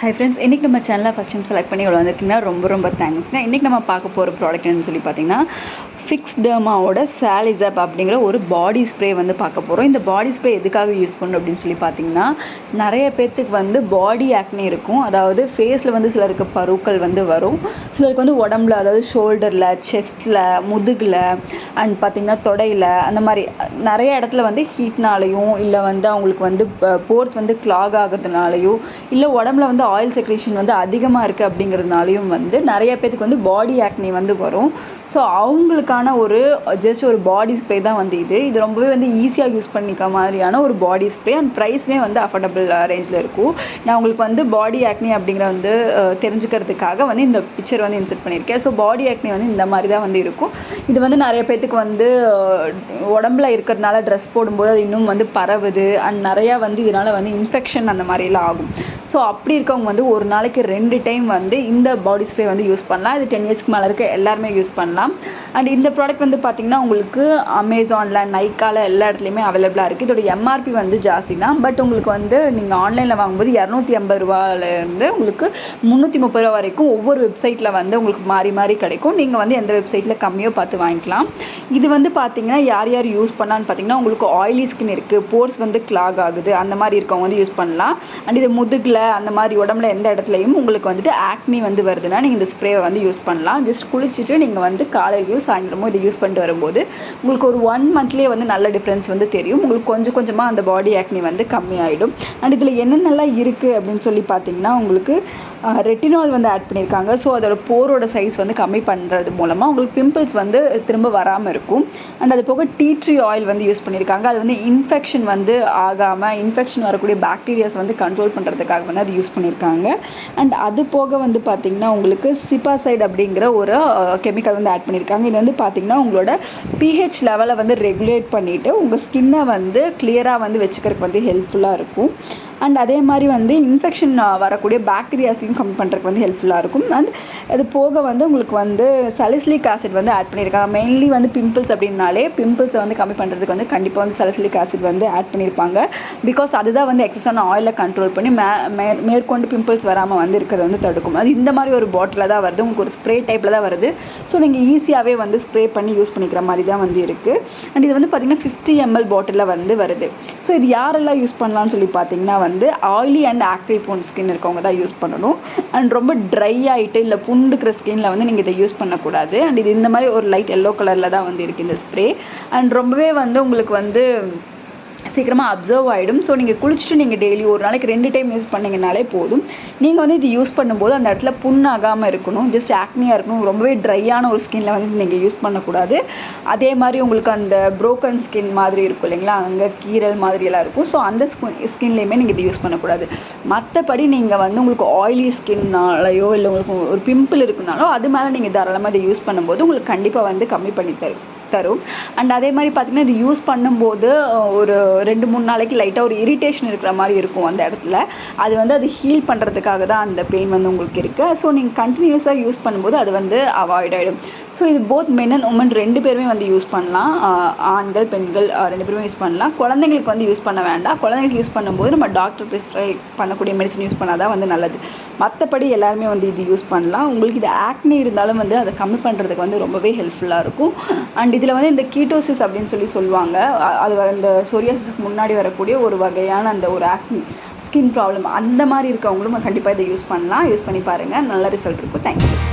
Hi friends இன்றைக்கி நம்ம சேனலை ஃபஸ்ட் டைம் செலக்ட் பண்ணி இவ்வளோ வந்திருக்கீங்கன்னா ரொம்ப ரொம்ப தேங்க்ஸ்ங்க இன்றைக்கி நம்ம பார்க்க போகிற ப்ராடக்ட் என்னன்னு சொல்லி பார்த்தீங்கன்னா ஃபிக்ஸ் டர்மாவோட சாலிசப் அப்படிங்கிற ஒரு பாடி ஸ்ப்ரே வந்து பார்க்க போகிறோம் இந்த பாடி ஸ்ப்ரே எதுக்காக யூஸ் பண்ணணும் அப்படின்னு சொல்லி பார்த்தீங்கன்னா நிறைய பேர்த்துக்கு வந்து பாடி ஆக்னி இருக்கும். அதாவது ஃபேஸில் வந்து சிலருக்கு பருக்கள் வந்து வரும். சிலருக்கு வந்து உடம்புல அதாவது ஷோல்டரில் செஸ்ட்டில் முதுகில் அண்ட் பார்த்திங்கன்னா தொடையில் அந்த மாதிரி நிறைய இடத்துல வந்து ஹீட்னாலையும் இல்லை வந்து அவங்களுக்கு வந்து போர்ஸ் வந்து கிளாக் ஆகிறதுனாலையோ இல்லை உடம்புல வந்து ஆயில் செக்ரேஷன் வந்து அதிகமாக இருக்குது அப்படிங்கிறதுனாலையும் வந்து நிறைய பேத்துக்கு வந்து பாடி ஆக்னி வந்து வரும். ஸோ அவங்களுக்கான ஒரு ஜஸ்ட் ஒரு பாடி ஸ்ப்ரே தான் வந்து இது. இது ரொம்பவே வந்து ஈஸியாக யூஸ் பண்ணிக்க மாதிரியான ஒரு பாடி ஸ்ப்ரே அண்ட் ப்ரைஸ்மே வந்து அஃபோர்டபுள் ரேஞ்சில் இருக்கும். நான் உங்களுக்கு வந்து பாடி ஆக்னி அப்படிங்கிற வந்து தெரிஞ்சுக்கிறதுக்காக வந்து இந்த பிக்சர் வந்து இன்செர்ட் பண்ணியிருக்கேன். ஸோ பாடி ஆக்னி வந்து இந்த மாதிரி தான் வந்து இருக்கும். இது வந்து நிறைய பேத்துக்கு வந்து உடம்புல இருக்கிறதுனால ட்ரெஸ் போடும்போது அது இன்னும் வந்து பரவுது. அண்ட் நிறையா வந்து இதனால் வந்து இன்ஃபெக்ஷன் அந்த மாதிரிலாம் ஆகும். ஸோ அப்படி இருக்க இருக்கவங்க வந்து ஒரு நாளைக்கு ரெண்டு டைம் வந்து இந்த பாடி ஸ்ப்ரே வந்து யூஸ் பண்ணலாம். இது டென் இயர்ஸ்க்கு மேலே இருக்க எல்லாருமே யூஸ் பண்ணலாம். அண்ட் இந்த ப்ராடக்ட் வந்து பார்த்திங்கன்னா உங்களுக்கு அமேசானில் நைக்கால எல்லா இடத்துலையுமே அவைலபிளாக இருக்குது இதோட எம்ஆர்பி வந்து ஜாஸ்தி தான் பட் உங்களுக்கு வந்து நீங்கள் ஆன்லைனில் வாங்கும்போது இரநூத்தி ஐம்பது ரூபாலேருந்து உங்களுக்கு முந்நூற்றி முப்பது ரூபா வரைக்கும் ஒவ்வொரு வெப்சைட்டில் வந்து உங்களுக்கு மாறி மாறி கிடைக்கும். நீங்கள் வந்து எந்த வெப்சைட்டில் கம்மியோ பார்த்து வாங்கிக்கலாம். இது வந்து பார்த்தீங்கன்னா யார் யார் யூஸ் பண்ணான்னு பார்த்தீங்கன்னா உங்களுக்கு ஆயிலி ஸ்கின் இருக்குது போர்ஸ் வந்து கிளாக் ஆகுது. அந்த மாதிரி இருக்கவங்க வந்து யூஸ் பண்ணலாம். அண்ட் இது முதுகில் அந்த மாதிரி உடம்புல எந்த இடத்துலையும் உங்களுக்கு வந்துட்டு ஆக்னி வந்து வருதுன்னா நீங்கள் இந்த ஸ்ப்ரேவை வந்து யூஸ் பண்ணலாம். ஜஸ்ட் குளிச்சுட்டு நீங்கள் வந்து காலையிலையும் சாயந்தரமும் இதை யூஸ் பண்ணிட்டு வரும்போது உங்களுக்கு ஒரு ஒன் மந்த்லேயே வந்து நல்ல டிஃப்ரென்ஸ் வந்து தெரியும். உங்களுக்கு கொஞ்சம் கொஞ்சமாக அந்த பாடி ஆக்னி வந்து கம்மியாயிடும். அண்ட் இதில் என்னென்னலாம் இருக்குது அப்படின்னு சொல்லி பார்த்தீங்கன்னா உங்களுக்கு ரெட்டினால் வந்து ஆட் பண்ணியிருக்காங்க. ஸோ அதோட போரோட சைஸ் வந்து கம்மி பண்ணுறது மூலமாக உங்களுக்கு பிம்பிள்ஸ் வந்து திரும்ப வராமல் இருக்கும். அண்ட் அது போக டீ ட்ரீ ஆயில் வந்து யூஸ் பண்ணியிருக்காங்க. அது வந்து இன்ஃபெக்ஷன் வந்து ஆகாமல் இன்ஃபெக்ஷன் வரக்கூடிய பாக்டீரியாஸ் வந்து கண்ட்ரோல் பண்ணுறதுக்காக வந்து அது யூஸ் பண்ணியிருக்காங்க. அண்ட் அது போக வந்து பார்த்திங்கன்னா உங்களுக்கு சிபாசைட் அப்படிங்கிற ஒரு கெமிக்கல் வந்து ஆட் பண்ணியிருக்காங்க. இது வந்து பார்த்திங்கன்னா உங்களோட பிஹெச் லெவலை வந்து ரெகுலேட் பண்ணிவிட்டு உங்கள் ஸ்கின்னை வந்து கிளியராக வந்து வச்சுக்கிறதுக்கு வந்து ஹெல்ப்ஃபுல்லாக இருக்கும். அண்ட் அதே மாதிரி வந்து இன்ஃபெக்ஷன் வரக்கூடிய பாக்டீரியாஸையும் கம்மி பண்ணுறதுக்கு வந்து ஹெல்ப்ஃபுல்லாக இருக்கும். அண்ட் அது போக வந்து உங்களுக்கு வந்து சலிசிலிக் ஆசிட் வந்து ஆட் பண்ணியிருக்காங்க மெயின்லி வந்து பிம்பிள்ஸ் அப்படின்னாலே பிம்பிள்ஸை வந்து கம்மி பண்ணுறதுக்கு வந்து கண்டிப்பாக வந்து சலிசிலிக் ஆசிட் வந்து ஆட் பண்ணியிருப்பாங்க பிகாஸ் அதுதான் வந்து எக்ஸஸான ஆயிலை கண்ட்ரோல் பண்ணி மே மே- மேற்கொண்டு பிம்பிள்ஸ் வராமல் வந்து இருக்கிறத வந்து தடுக்கும். அது இந்த மாதிரி ஒரு பாட்டிலில் தான் வருது. உங்களுக்கு ஒரு ஸ்ப்ரே டைப்பில் தான் வருது. ஸோ நீங்கள் ஈஸியாகவே வந்து ஸ்ப்ரே பண்ணி யூஸ் பண்ணிக்கிற மாதிரி தான் வந்து இருக்குது அண்ட் இது வந்து பார்த்திங்கன்னா ஃபிஃப்டி எம்எல் பாட்டிலில் வந்து வருது. ஸோ இது யாரெல்லாம் யூஸ் பண்ணலாம்னு சொல்லி பார்த்தீங்கன்னா வந்து oily and active prone skin இருக்கவங்க தான் யூஸ் பண்ணணும். அண்ட் ரொம்ப ட்ரை ஆகிட்டு இல்லை புண்டுக்கிற ஸ்கின்ல வந்து நீங்கள் இதை யூஸ் பண்ணக்கூடாது. அண்ட் இது இந்த மாதிரி ஒரு லைட் எல்லோ கலரில் தான் வந்து இருக்குது இந்த ஸ்ப்ரே அண்ட் ரொம்பவே வந்து உங்களுக்கு வந்து சீக்கிரமாக அப்சர்வ் ஆகிடும் ஸோ நீங்கள் குளிச்சுட்டு நீங்கள் டெய்லி ஒரு நாளைக்கு ரெண்டு டைம் யூஸ் பண்ணிங்கனாலே போதும். நீங்கள் வந்து இது யூஸ் பண்ணும்போது அந்த இடத்துல புண்ணாகாமல் இருக்கணும். ஜஸ்ட் ஆக்னியாக இருக்கணும். ரொம்பவே ட்ரையான ஒரு ஸ்கின்ல வந்து நீங்கள் யூஸ் பண்ணக்கூடாது. அதே மாதிரி உங்களுக்கு அந்த ப்ரோக்கன் ஸ்கின் மாதிரி இருக்கும் இல்லைங்களா? அங்கே கீரல் மாதிரியெல்லாம் இருக்கும். ஸோ அந்த ஸ்கின்லேயுமே நீங்கள் இது யூஸ் பண்ணக்கூடாது. மற்றபடி நீங்கள் வந்து உங்களுக்கு ஆயிலி ஸ்கின்னாலையோ இல்லை உங்களுக்கு ஒரு பிம்பிள் இருக்குனாலோ அது மேலே நீங்கள் தாராளமாக இதை யூஸ் பண்ணும்போது உங்களுக்கு கண்டிப்பாக வந்து கம்மி பண்ணி தரும். தரும். அண்ட் அதே மாதிரி பார்த்திங்கன்னா இது யூஸ் பண்ணும்போது ஒரு ரெண்டு மூணு நாளைக்கு லைட்டாக ஒரு இரிட்டேஷன் இருக்கிற மாதிரி இருக்கும் அந்த இடத்துல. அது வந்து அது ஹீல் பண்ணுறதுக்காக தான் அந்த பெயின் வந்து உங்களுக்கு இருக்குது ஸோ நீங்கள் கண்டினியூஸாக யூஸ் பண்ணும்போது அது வந்து அவாய்ட் ஆகிடும் ஸோ இது போத் மென் அண்ட் உமன் ரெண்டு பேருமே வந்து யூஸ் பண்ணலாம். ஆண்கள் பெண்கள் ரெண்டு பேருமே யூஸ் பண்ணலாம். குழந்தைங்களுக்கு வந்து யூஸ் பண்ண வேண்டாம். குழந்தைங்களுக்கு யூஸ் பண்ணும்போது நம்ம டாக்டர் ப்ரிஸ்கிரைப் பண்ணக்கூடிய மெடிசன் யூஸ் பண்ணால் தான் வந்து நல்லது. மற்றபடி எல்லாருமே வந்து இது யூஸ் பண்ணலாம். உங்களுக்கு இது ஆக்னி இருந்தாலும் வந்து அதை கம்மி பண்ணுறதுக்கு வந்து ரொம்பவே ஹெல்ப்ஃபுல்லாக இருக்கும். அண்ட் இதில் வந்து இந்த கீட்டோசிஸ் அப்படின்னு சொல்லி சொல்லுவாங்க. அது அந்த இந்த சொரியாசிஸ்க்கு முன்னாடி வரக்கூடிய ஒரு வகையான அந்த ஒரு ஆக்னி ஸ்கின் ப்ராப்ளம் அந்த மாதிரி இருக்கவங்களும் கண்டிப்பாக இதை யூஸ் பண்ணலாம். யூஸ் பண்ணி பாருங்கள் நல்ல ரிசல்ட் இருக்கும். தேங்க்யூ